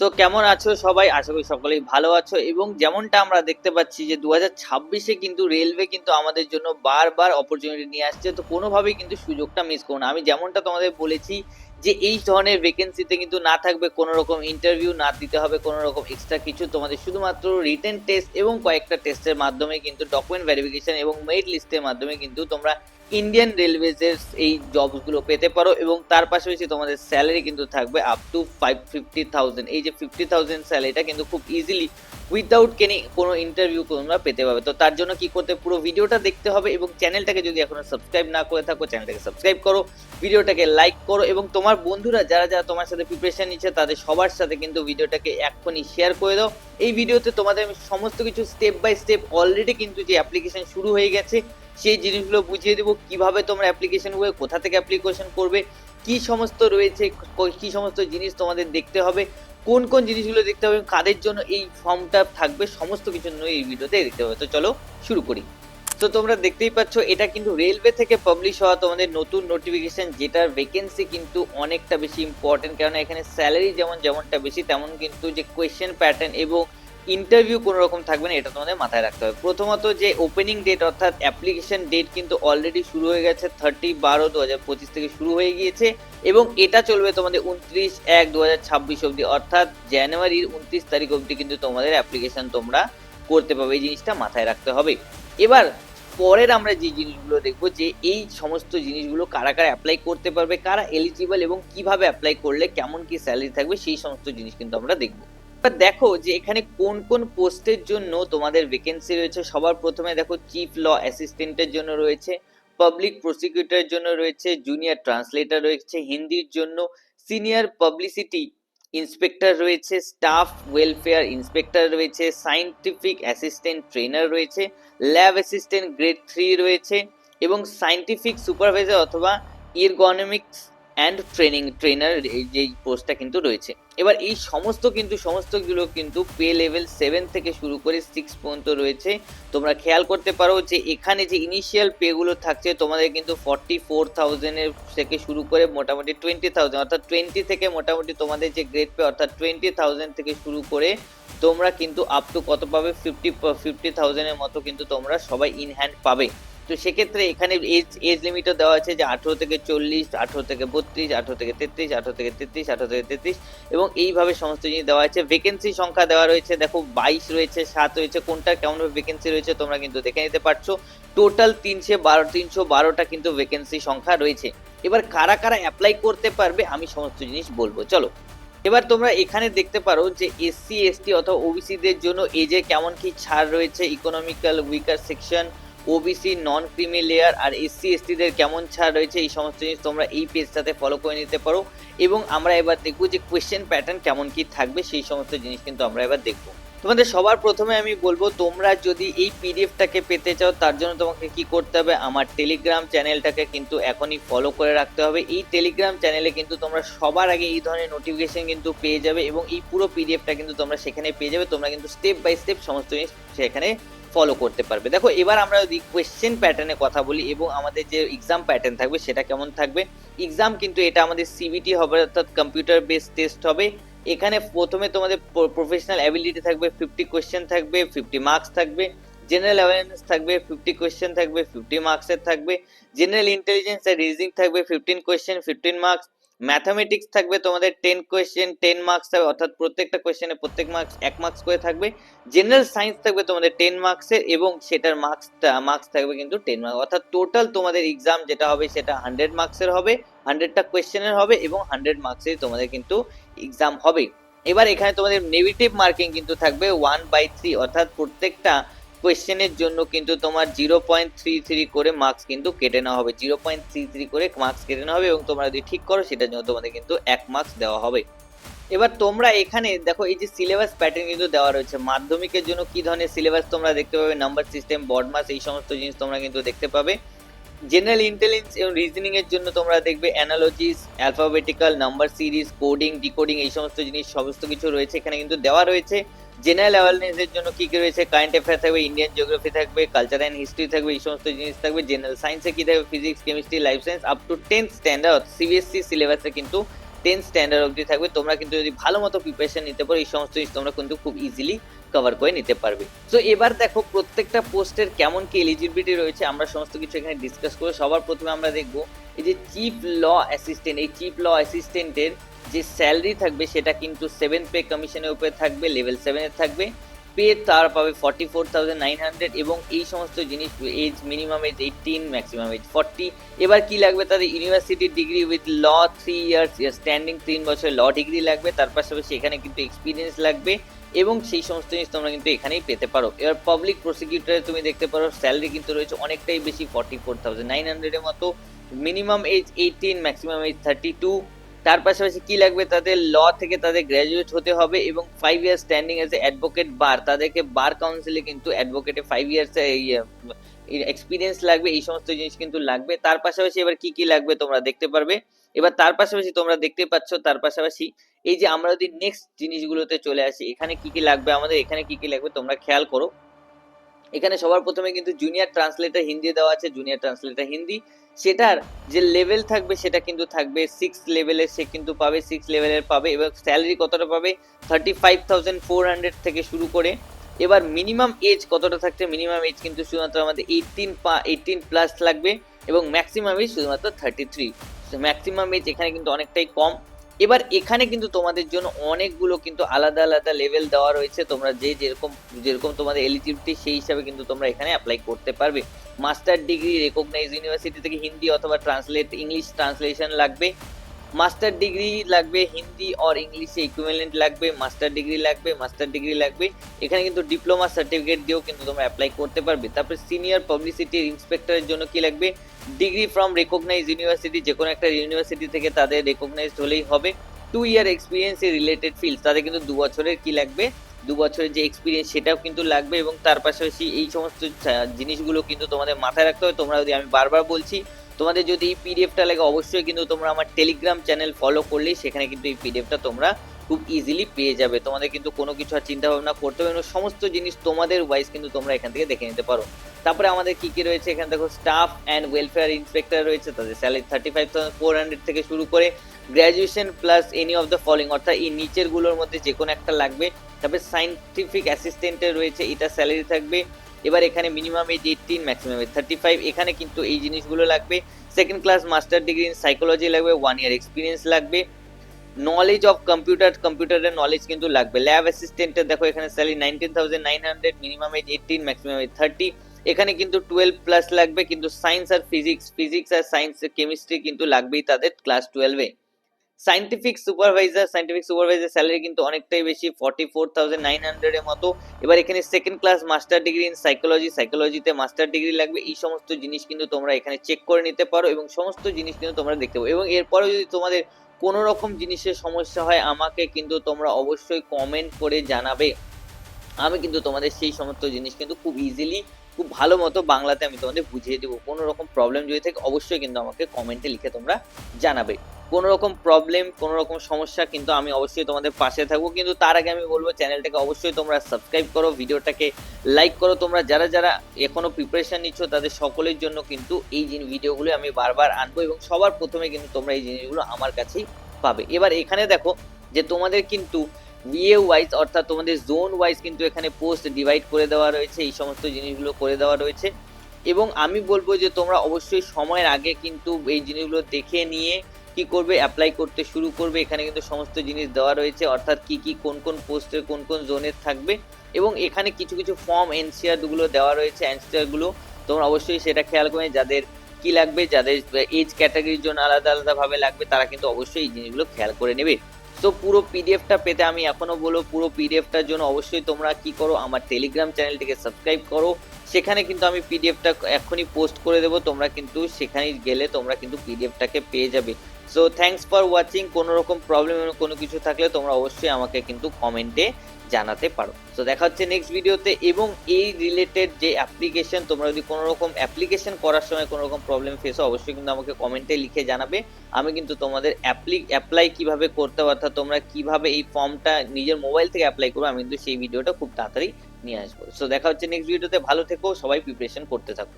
তো কেমন আছো সবাই? আশা করি সকলেই ভালো আছো এবং যেমনটা আমরা দেখতে পাচ্ছি যে দু হাজার ছাব্বিশে কিন্তু রেলওয়ে কিন্তু আমাদের জন্য বারবার অপরচুনিটি নিয়ে আসছে। তো কোনোভাবেই কিন্তু সুযোগটা মিস করো না। আমি যেমনটা তোমাদের বলেছি যে এই ধরনের ভ্যাকেন্সিতে কিন্তু না থাকবে কোনো রকম ইন্টারভিউ না দিতে হবে কোনো রকম এক্সট্রা কিছু। তোমাদের শুধুমাত্র রিটেন টেস্ট এবং কয়েকটা টেস্টের মাধ্যমে কিন্তু ডকুমেন্ট ভেরিফিকেশন এবং মেরিট লিস্টের মাধ্যমে কিন্তু তোমরা ইন্ডিয়ান রেলওয়েজের এই জবসগুলো পেতে পারো এবং তার পাশাপাশি তোমাদের স্যালারি কিন্তু থাকবে up to five fifty thousand এই যে ফিফটি থাউজেন্ড স্যালারিটা কিন্তু খুব ইজিলি উইদাউট কেনি কোনো ইন্টারভিউ তোমরা পেতে পারবে তো তার জন্য কি করতে, পুরো ভিডিওটা দেখতে হবে এবং চ্যানেলটাকে যদি এখনও সাবস্ক্রাইব না করে থাকো চ্যানেলটাকে সাবস্ক্রাইব করো ভিডিওটাকে লাইক করো এবং তোমার বন্ধুরা যারা যারা তোমার সাথে প্রিপারেশন নিচ্ছে, তাদের সবার সাথে কিন্তু ভিডিওটাকে এক্ষুনি শেয়ার করে দাও। এই ভিডিওতে তোমাদের সমস্ত কিছু স্টেপ বাই স্টেপ অলরেডি কিন্তু যে অ্যাপ্লিকেশন শুরু হয়ে গেছে সেই জিনিসগুলো বুঝিয়ে দেবো। কীভাবে তোমরা অ্যাপ্লিকেশনগুলো কোথা থেকে অ্যাপ্লিকেশন করবে, কি সমস্ত রয়েছে, ক- সমস্ত জিনিস তোমাদের দেখতে হবে, কোন কোন জিনিসগুলো দেখতে হবে, কাদের জন্য এই ফর্মটা থাকবে, সমস্ত কিছু এই ভিডিওতে দেখতে হবে। তো চলো শুরু করি। তো তোমরা দেখতেই পাচ্ছ, এটা কিন্তু রেলওয়ে থেকে পাবলিশ হওয়া তোমাদের নতুন নোটিফিকেশন যেটার ভ্যাকেন্সি কিন্তু অনেকটা বেশি ইম্পর্টেন্ট কারণ এখানে স্যালারি যেমন, যেমনটা বেশি, তেমন কিন্তু যে কোয়েশ্চেন প্যাটার্ন এবং ইন্টারভিউ কোনো রকম থাকবে না, এটা তোমাদের মাথায় রাখতে হবে। প্রথমত যে ওপেনিং ডেট অর্থাৎ অ্যাপ্লিকেশন ডেট কিন্তু অলরেডি শুরু হয়ে গেছে থার্টি বারো দু হাজার পঁচিশ থেকে শুরু হয়ে গিয়েছে এবং এটা চলবে তোমাদের উনত্রিশ এক দু হাজার ছাব্বিশ অবধি। অর্থাৎ জানুয়ারির উনত্রিশ তারিখ অবধি কিন্তু তোমাদের অ্যাপ্লিকেশন তোমরা করতে পারবে, এই জিনিসটা মাথায় রাখতে হবে। এবার পরের আমরা যে জিনিসগুলো দেখব যে এই সমস্ত জিনিসগুলো কারা কারা অ্যাপ্লাই করতে পারবে, কারা এলিজিবল এবং কীভাবে অ্যাপ্লাই করলে কেমন কি স্যালারি থাকবে, সেই সমস্ত জিনিস কিন্তু আমরা দেখব। দেখো যে এখানে কোন কোন পোস্টের জন্য তোমাদের ভ্যাকেন্সি রয়েছে, সবার প্রথমে দেখো চিফ ল অ্যাসিস্ট্যান্টের জন্য রয়েছে পাবলিক প্রসিকিউটরের জন্য রয়েছে জুনিয়র ট্রান্সলেটর রয়েছে, হিন্দির জন্য সিনিয়র পাবলিসিটি ইন্সপেক্টর রয়েছে স্টাফ ওয়েলফেয়ার ইন্সপেক্টর রয়েছে সায়েন্টিফিক অ্যাসিস্ট্যান্ট ট্রেনার রয়েছে ল্যাব অ্যাসিস্ট্যান্ট গ্রেড থ্রি রয়েছে এবং সায়েন্টিফিক সুপারভাইজার অথবা ইরগনমিক্স অ্যান্ড ট্রেনিং ট্রেনার এই যে পোস্টটা কিন্তু রয়েছে। এবার এই সমস্ত কিন্তু সমস্তগুলো কিন্তু পে লেভেল সেভেন থেকে শুরু করে সিক্স পর্যন্ত রয়েছে। তোমরা খেয়াল করতে পারো যে এখানে যে ইনিশিয়াল পেগুলো থাকছে, তোমাদের কিন্তু ফর্টি ফোর থাউজেন্ডের থেকে শুরু করে মোটামুটি টোয়েন্টি থাউজেন্ড অর্থাৎ টোয়েন্টি থেকে মোটামুটি তোমাদের যে গ্রেড পে অর্থাৎ টোয়েন্টি থাউজেন্ড থেকে শুরু করে তোমরা কিন্তু আপ টু কত পাবে? ফিফটি ফিফটি থাউজেন্ডের মতো কিন্তু তোমরা সবাই ইন হ্যান্ড পাবে। তো সেক্ষেত্রে এখানে এজ এজ লিমিটও দেওয়া আছে যে আঠেরো থেকে চল্লিশ, আঠেরো থেকে বত্রিশ, আঠেরো থেকে তেত্রিশ, আঠেরো থেকে তেত্রিশ, আঠেরো থেকে তেত্রিশ এবং এইভাবে সমস্ত জিনিস দেওয়া আছে। ভ্যাকেন্সি সংখ্যা দেওয়া রয়েছে, দেখো বাইশ রয়েছে, সাত রয়েছে, কোনটা কেমনভাবে ভ্যাকেন্সি রয়েছে তোমরা কিন্তু দেখে নিতে পারছ। টোটাল তিনশো বারো, তিনশো বারোটা কিন্তু ভ্যাকেন্সি সংখ্যা রয়েছে। এবার কারা কারা অ্যাপ্লাই করতে পারবে আমি সমস্ত জিনিস বলব। চলো, এবার তোমরা এখানে দেখতে পারো যে এসসি এসটি অথবা ওবিসিদের জন্য এজে কেমন কি ছাড় রয়েছে economical weaker section OBC non creamy layer আর এসসি এসটিদের কেমন ছাড় রয়েছে, এই সমস্ত জিনিস তোমরা এই পেজটাতে ফলো করে নিতে পারো। এবং আমরা এবার দেখব যে কোয়েশ্চেন প্যাটার্ন কেমন কি থাকবে, সেই সমস্ত জিনিস কিন্তু আমরা এবার দেখব। তোমাদের সবার প্রথমে আমি বলব, তোমরা যদি এই পিডিএফটাকে পেতে চাও, তার জন্য তোমাকে কি করতে হবে? আমার টেলিগ্রাম চ্যানেলটাকে কিন্তু এখনই ফলো করে রাখতে হবে। এই টেলিগ্রাম চ্যানেলে কিন্তু তোমরা সবার আগে এই ধরনের নোটিফিকেশন কিন্তু পেয়ে যাবে এবং এই পুরো পিডিএফটা কিন্তু তোমরা সেখানে পেয়ে যাবে। তোমরা কিন্তু স্টেপ বাই স্টেপ সমস্ত জিনিস সেখানে ফলো করতে পারবে। দেখো, এবার আমরা যদি কোয়েশ্চেন প্যাটার্নে কথা বলি এবং আমাদের যে এক্সাম প্যাটার্ন থাকবে সেটা কেমন থাকবে? এক্সাম কিন্তু এটা আমাদের সিবিটি হবে, অর্থাৎ কম্পিউটার বেসড টেস্ট হবে। এখানে প্রথমে তোমাদের প্রফেশনাল অ্যাবিলিটি থাকবে ফিফটি কোয়েশ্চেন থাকবে ফিফটি মার্কস থাকবে। জেনারেল অ্যাওয়ারনেস থাকবে ফিফটি কোয়েশ্চেন থাকবে ফিফটি মার্কসের থাকবে। জেনারেল ইন্টেলিজেন্স আর রিজনিং থাকবে fifteen question fifteen marks mathematics থাকবে তোমাদের টেন কোয়েশ্চেন টেন মার্কস থাকবে, অর্থাৎ প্রত্যেকটা কোয়েশ্চেনে প্রত্যেক মার্কস এক মার্কস করে থাকবে। জেনারেল সায়েন্স থাকবে তোমাদের টেন মার্কসের এবং সেটার মার্কসটা মার্কস থাকবে কিন্তু টেন মার্কস অর্থাৎ টোটাল তোমাদের এক্সাম যেটা হবে সেটা হান্ড্রেড মার্কসের হবে হান্ড্রেডটা কোয়েশ্চেনের হবে এবং হান্ড্রেড মার্কসের তোমাদের কিন্তু এক্সাম হবে। এবার এখানে তোমাদের নেগেটিভ মার্কিং কিন্তু থাকবে ওয়ান বাই থ্রি অর্থাৎ প্রত্যেকটা কোয়েশ্চেনের জন্য কিন্তু তোমার জিরো পয়েন্ট থ্রি থ্রি করে মার্কস কিন্তু কেটে নেওয়া হবে। জিরো পয়েন্ট থ্রি থ্রি করে মার্কস কেটে নেওয়া হবে এবং তোমরা যদি ঠিক করো, সেটার জন্য তোমাদের কিন্তু এক মার্কস দেওয়া হবে। এবার তোমরা এখানে দেখো, এই যে সিলেবাস প্যাটার্ন কিন্তু দেওয়া রয়েছে। মাধ্যমিকের জন্য কি ধরনের সিলেবাস তোমরা দেখতে পাবে? নাম্বার সিস্টেম বডমাস এই সমস্ত জিনিস তোমরা কিন্তু দেখতে পাবে। জেনারেল ইন্টেলিজেন্স এবং রিজনিং এর জন্য তোমরা দেখবে analogies alphabetical number series coding decoding এই সমস্ত জিনিস সমস্ত কিছু রয়েছে। এখানে কিন্তু দেওয়া রয়েছে। জেনারেল অ্যাওয়ারনেস এর জন্য কি কি রয়েছে? কারেন্ট অ্যাফেয়ার থাকবে ইন্ডিয়ান জিওগ্রাফি থাকবে কালচার অ্যান্ড হিস্ট্রি থাকবে, এই সমস্ত জিনিস থাকবে। জেনারেল সায়েন্সে কি থাকবে? Physics chemistry life science up to tenth standard CBSE সিলেবাসে কিন্তু টেন্থ স্ট্যান্ডার্ড অবধি থাকবে। তোমরা কিন্তু যদি ভালো মতো প্রিপারেশন নিতে পারো, এই সমস্ত জিনিস তোমরা কিন্তু খুব ইজিলি কভার করে নিতে পারবে। তো এবার দেখো প্রত্যেকটা পোস্টের কেমন কি এলিজিবিলিটি রয়েছে, আমরা সমস্ত কিছু এখানে ডিসকাস করে সবার প্রথমে আমরা দেখব, এই যে চিফ ল অ্যাসিস্ট্যান্ট এই চিফ ল অ্যাসিস্ট্যান্টের যে স্যালারি থাকবে, সেটা কিন্তু সেভেন পে কমিশনের উপরে থাকবে লেভেল সেভেনের থাকবে। পে তার পাবে forty four thousand nine hundred এবং এই সমস্ত জিনিস age minimum age eighteen maximum age forty এবার কি লাগবে তাদের? University degree with law three years standing তিন বছর ল ডিগ্রি লাগবে। তার পাশাপাশি এখানে কিন্তু এক্সপিরিয়েন্স লাগবে এবং সেই সমস্ত জিনিস তোমরা কিন্তু এখানেই পেতে পারো। এবার পাবলিক প্রসিকিউটরে তুমি দেখতে পারো স্যালারি কিন্তু রয়েছে অনেকটাই বেশি ফর্টি ফোর থাউজেন্ড নাইন হান্ড্রেডের মতো। Minimum age eighteen maximum age thirty two তার পাশাপাশি কি লাগবে? তাদের ল থেকে তাদের গ্র্যাজুয়েট হতে হবে এবং five years standing as a advocate bar তাদেরকে বার কাউন্সিলে কিন্তু অ্যাডভোকেটে ফাইভ ইয়ার্স এক্সপিরিয়েন্স লাগবে, এই সমস্ত জিনিস কিন্তু লাগবে। তার পাশাপাশি এবার কি কি লাগবে তোমরা দেখতে পারবে? এবার তার পাশাপাশি তোমরা দেখতে পাচ্ছ, তার পাশাপাশি এই যে আমরা যদি নেক্সট জিনিসগুলোতে চলে আসি, এখানে কি কি লাগবে? আমাদের এখানে কি কি লাগবে? তোমরা খেয়াল করো। এখানে সবার প্রথমে কিন্তু জুনিয়র ট্রান্সলেটার হিন্দি দেওয়া আছে জুনিয়র ট্রান্সলেটার হিন্দি। সেটার যে লেভেল থাকবে, সেটা কিন্তু থাকবে সিক্স লেভেলের সে কিন্তু পাবে সিক্স লেভেলের পাবে এবং স্যালারি কতটা পাবে? Thirty five thousand four hundred থেকে শুরু করে। এবার মিনিমাম এজ কতটা থাকছে? মিনিমাম এজ কিন্তু শুধুমাত্র আমাদের এইটিন পা এইটিন প্লাস লাগবে এবং ম্যাক্সিমাম এজ শুধুমাত্র থার্টি থ্রি ম্যাক্সিমাম এজ এখানে কিন্তু অনেকটাই কম। এবার এখানে কিন্তু তোমাদের জন্য অনেকগুলো কিন্তু আলাদা আলাদা লেভেল দেওয়া রয়েছে। তোমরা যে যেরকম যেরকম তোমাদের এলিজিবিলিটি সেই হিসাবে কিন্তু তোমরা এখানে অ্যাপ্লাই করতে পারবে। মাস্টার ডিগ্রি রেকগনাইজ ইউনিভার্সিটি থেকে হিন্দি অথবা ট্রান্সলেট ইংলিশ ট্রান্সলেশন লাগবে। মাস্টার ডিগ্রি লাগবে, হিন্দি অর ইংলিশে ইকুইভ্যালেন্ট লাগবে মাস্টার ডিগ্রি লাগবে মাস্টার ডিগ্রি লাগবে। এখানে কিন্তু ডিপ্লোমা সার্টিফিকেট দিয়েও কিন্তু তোমরা অ্যাপ্লাই করতে পারবে। তারপরে সিনিয়র পাবলিসিটি ইন্সপেক্টরের জন্য কি লাগবে? ডিগ্রি ফ্রম রেকগনাইজ ইউনিভার্সিটি যে কোনো একটা ইউনিভার্সিটি থেকে তাদের রেকগনাইজড হলেই হবে। Two year experience related field তাদের কিন্তু দু বছরের কি লাগবে? দু বছরের যে এক্সপিরিয়েন্স সেটাও কিন্তু লাগবে এবং তার পাশাপাশি এই সমস্ত জিনিসগুলো কিন্তু তোমাদের মাথায় রাখতে হবে। তোমরা যদি আমি বারবার বলছি তোমাদের যদি এই পিডিএফটা লাগে, অবশ্যই কিন্তু তোমরা আমার টেলিগ্রাম চ্যানেল ফলো করলেই সেখানে কিন্তু এই পিডিএফটা তোমরা খুব ইজিলি পেয়ে যাবে। তোমাদের কিন্তু কোনো কিছু আর চিন্তা ভাবনা করতে হবে না। সমস্ত জিনিস তোমাদের ওয়াইজ কিন্তু তোমরা এখান থেকে দেখে নিতে পারো। তারপরে আমাদের কি কি রয়েছে? এখানে দেখো স্টাফ অ্যান্ড ওয়েলফেয়ার ইন্সপেক্টর রয়েছে, তাদের salary thirty five thousand four hundred থেকে শুরু করে graduation plus any of the following অর্থাৎ এই নিচেরগুলোর মধ্যে যে কোনো একটা লাগবে। তারপরে সাইন্টিফিক অ্যাসিস্ট্যান্টের রয়েছে, এটা স্যালারি থাকবে। এবার এখানে minimum age eighteen maximum age thirty five এখানে কিন্তু এই জিনিসগুলো লাগবে। Second class master degree in psychology লাগবে ওয়ান ইয়ার এক্সপিরিয়েন্স লাগবে। নলেজ অফ কম্পিউটার কম্পিউটারের নলেজ কিন্তু লাগবে। ল্যাব অ্যাসিস্ট্যান্টের দেখো এখানে salary nineteen thousand nine hundred minimum age eighteen maximum age thirty এখানে কিন্তু টুয়েলভ প্লাস লাগবে, কিন্তু সায়েন্স আর ফিজিক্স ফিজিক্স আর সায়েন্স কেমিস্ট্রি কিন্তু লাগবেই তাদের ক্লাস টুয়েলভে scientific supervisor scientific supervisor salary কিন্তু অনেকটাই বেশি ফর্টি ফোর থাউজেন্ড নাইন হান্ড্রেডের মতো। এবার এখানে second class master degree in psychology সাইকোলজিতে master degree লাগবে। এই সমস্ত জিনিস কিন্তু তোমরা এখানে চেক করে নিতে পারো এবং সমস্ত জিনিস কিন্তু তোমরা দেখতে পারো। এবং এরপরে যদি তোমাদের কোনো রকম জিনিসের সমস্যা হয়, আমাকে কিন্তু তোমরা অবশ্যই কমেন্ট করে জানাবে। আমি কিন্তু তোমাদের সেই সমস্ত জিনিস কিন্তু খুব ইজিলি খুব ভালো মতো বাংলাতে আমি তোমাদের বুঝিয়ে দেবো। কোনো রকম প্রবলেম যদি থাকে, অবশ্যই কিন্তু আমাকে কমেন্টে লিখে তোমরা জানাবে। কোনো রকম প্রবলেম কোনো রকম সমস্যা কিন্তু আমি অবশ্যই তোমাদের পাশে থাকব। কিন্তু তার আগে আমি বলব, চ্যানেলটাকে অবশ্যই তোমরা সাবস্ক্রাইব করো, ভিডিওটাকে লাইক করো। তোমরা যারা যারা এখনও প্রিপারেশান নিচ্ছ, তাদের সকলের জন্য কিন্তু এই ভিডিওগুলো আমি বারবার আনব এবং সবার প্রথমে কিন্তু তোমরা এই জিনিসগুলো আমার কাছেই পাবে। এবার এখানে দেখো যে তোমাদের কিন্তু বিএ ওয়াইজ অর্থাৎ তোমাদের জোন ওয়াইজ কিন্তু এখানে পোস্ট ডিভাইড করে দেওয়া রয়েছে, এই সমস্ত জিনিসগুলো করে দেওয়া রয়েছে। এবং আমি বলব যে তোমরা অবশ্যই সময়ের আগে কিন্তু এই জিনিসগুলো দেখে নিয়ে কি করবে অ্যাপ্লাই করতে শুরু করবে, এখানে কিন্তু সমস্ত জিনিস দেওয়া রয়েছে, অর্থাৎ কি কি, কোন কোন পোস্টের কোন কোন জোনের থাকবে এবং এখানে কিছু কিছু ফর্ম এনসিআরগুলো দেওয়া রয়েছে অ্যান্সারগুলো তোমরা অবশ্যই সেটা খেয়াল করে যাদের কি লাগবে, যাদের এজ ক্যাটাগরির জন্য আলাদা আলাদাভাবে লাগবে, তারা কিন্তু অবশ্যই এই জিনিসগুলো খেয়াল করে নেবে। তো পুরো পিডিএফটা পেতে আমি এখনও বলব, পুরো পিডিএফটার জন্য অবশ্যই তোমরা কি করো, আমার টেলিগ্রাম চ্যানেলটিকে সাবস্ক্রাইব করো, সেখানে কিন্তু আমি পিডিএফটা এখনই পোস্ট করে দেবো, তোমরা কিন্তু সেখানে গেলে তোমরা কিন্তু পিডিএফটাকে পেয়ে যাবে। সো থ্যাংকস ফর ওয়াচিং কোনো রকম প্রবলেম কোনো কিছু থাকলে তোমরা অবশ্যই আমাকে কিন্তু কমেন্টে জানাতে পারো। তো দেখা হচ্ছে নেক্সট ভিডিওতে এবং এই রিলেটেড যে অ্যাপ্লিকেশন তোমরা যদি কোনো রকম অ্যাপ্লিকেশন করার সময় কোনো রকম প্রবলেম ফেস হয় অবশ্যই কিন্তু আমাকে কমেন্টে লিখে জানাবে। আমি কিন্তু তোমাদের অ্যাপ্লি অ্যাপ্লাই কীভাবে করতে হবে, অর্থাৎ তোমরা কীভাবে এই ফর্মটা নিজের মোবাইল থেকে অ্যাপ্লাই করবে, আমি কিন্তু সেই ভিডিওটা খুব তাড়াতাড়ি নিয়ে আসব। সো দেখা হচ্ছে নেক্সট ভিডিওতে ভালো থেকো, সবাই প্রিপারেশন করতে থাকো।